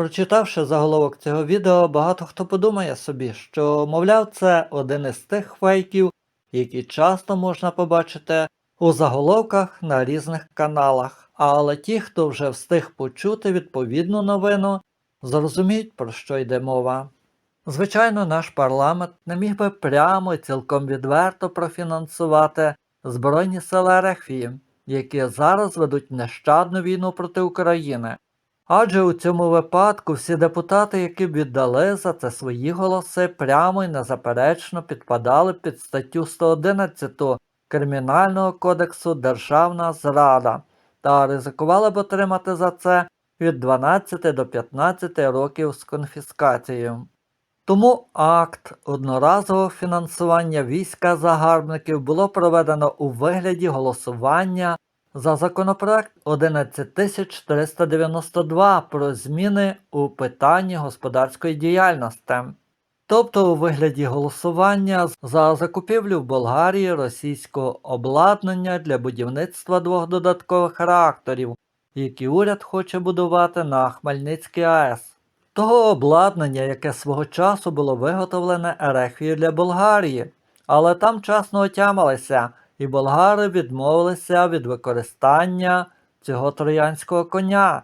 Прочитавши заголовок цього відео, багато хто подумає собі, що, мовляв, це один із тих фейків, які часто можна побачити у заголовках на різних каналах. Але ті, хто вже встиг почути відповідну новину, зрозуміють, про що йде мова. Звичайно, наш парламент не міг би прямо і цілком відверто профінансувати Збройні сили РФ, які зараз ведуть нещадну війну проти України. Адже у цьому випадку всі депутати, які б віддали за це свої голоси, прямо і незаперечно підпадали під статтю 111 Кримінального кодексу Державна зрада та ризикували б отримати за це від 12 до 15 років з конфіскацією. Тому акт одноразового фінансування війська загарбників було проведено у вигляді голосування за законопроект 11492 про зміни у питанні господарської діяльності, тобто у вигляді голосування за закупівлю в Болгарії російського обладнання для будівництва двох додаткових реакторів, які уряд хоче будувати на Хмельницькій АЕС. Того обладнання, яке свого часу було виготовлене Ерехвією для Болгарії, але там часно отямилися, і болгари відмовилися від використання цього троянського коня.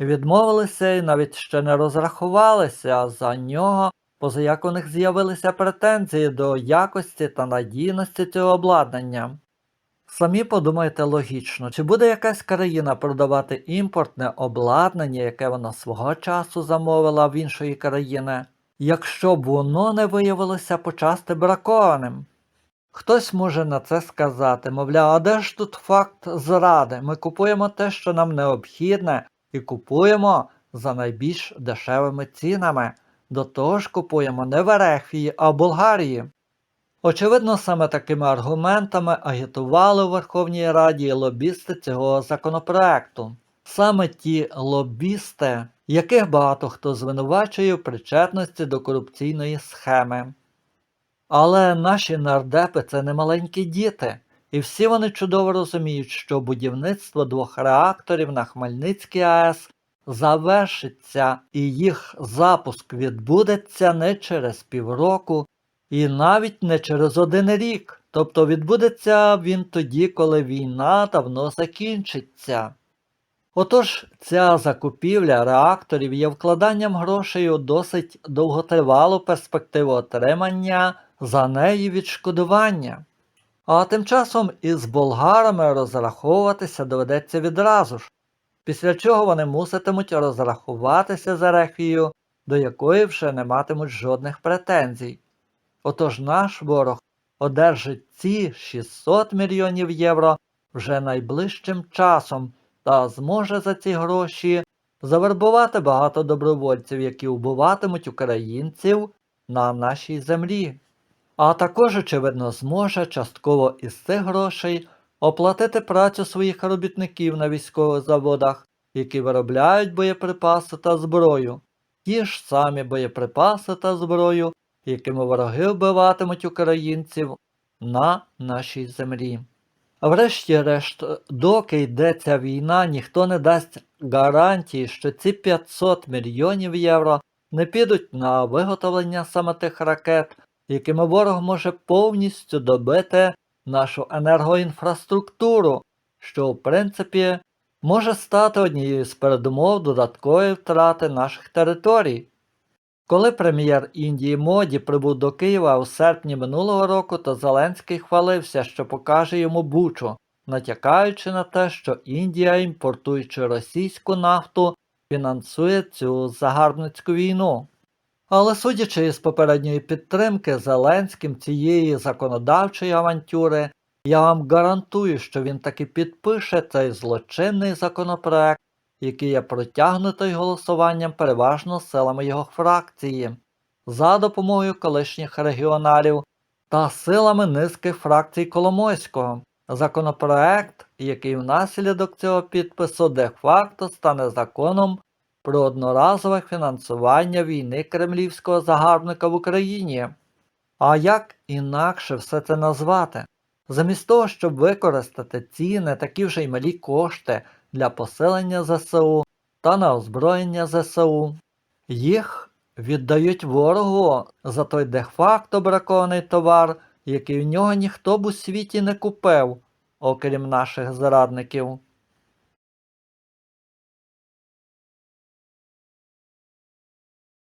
Відмовилися і навіть ще не розрахувалися за нього, поза як у них з'явилися претензії до якості та надійності цього обладнання. Самі подумайте логічно, чи буде якась країна продавати імпортне обладнання, яке вона свого часу замовила в іншої країни, якщо б воно не виявилося почасти бракованим? Хтось може на це сказати, мовляв, а де ж тут факт зради? Ми купуємо те, що нам необхідне, і купуємо за найбільш дешевими цінами. До того ж купуємо не в Ерефії, а Болгарії. Очевидно, саме такими аргументами агітували у Верховній Раді лобісти цього законопроекту. Саме ті лобісти, яких багато хто звинувачує в причетності до корупційної схеми. Але наші нардепи це не маленькі діти, і всі вони чудово розуміють, що будівництво двох реакторів на Хмельницькій АЕС завершиться і їх запуск відбудеться не через півроку, і навіть не через один рік. Тобто відбудеться він тоді, коли війна давно закінчиться. Отож, ця закупівля реакторів є вкладанням грошей у досить довготривалу перспективу отримання за неї відшкодування. А тим часом із болгарами розраховуватися доведеться відразу ж, після чого вони муситимуть розрахуватися з Ерефією, до якої вже не матимуть жодних претензій. Отож наш ворог одержить ці 600 мільйонів євро вже найближчим часом та зможе за ці гроші завербувати багато добровольців, які вбиватимуть українців на нашій землі. А також, очевидно, зможе частково із цих грошей оплатити працю своїх робітників на військових заводах, які виробляють боєприпаси та зброю, ті ж самі боєприпаси та зброю, якими вороги вбиватимуть українців на нашій землі. Врешті-решт, доки йде ця війна, ніхто не дасть гарантії, що ці 500 мільйонів євро не підуть на виготовлення саме тих ракет, якими ворог може повністю добити нашу енергоінфраструктуру, що в принципі може стати однією з передумов додаткової втрати наших територій. Коли прем'єр Індії Моді прибув до Києва у серпні минулого року, то Зеленський хвалився, що покаже йому бучу, натякаючи на те, що Індія, імпортуючи російську нафту, фінансує цю загарбницьку війну. Але судячи із попередньої підтримки Зеленським цієї законодавчої авантюри, я вам гарантую, що він таки підпише цей злочинний законопроект, який є протягнутий голосуванням переважно силами його фракції, за допомогою колишніх регіоналів та силами низки фракцій Коломойського. Законопроект, який внаслідок цього підпису де-факто стане законом про одноразове фінансування війни кремлівського загарбника в Україні. А як інакше все це назвати? Замість того, щоб використати ці не такі вже й малі кошти для посилення ЗСУ та на озброєння ЗСУ, Їх віддають ворогу за той де-факто бракований товар, який в нього ніхто б у світі не купив, окрім наших зрадників.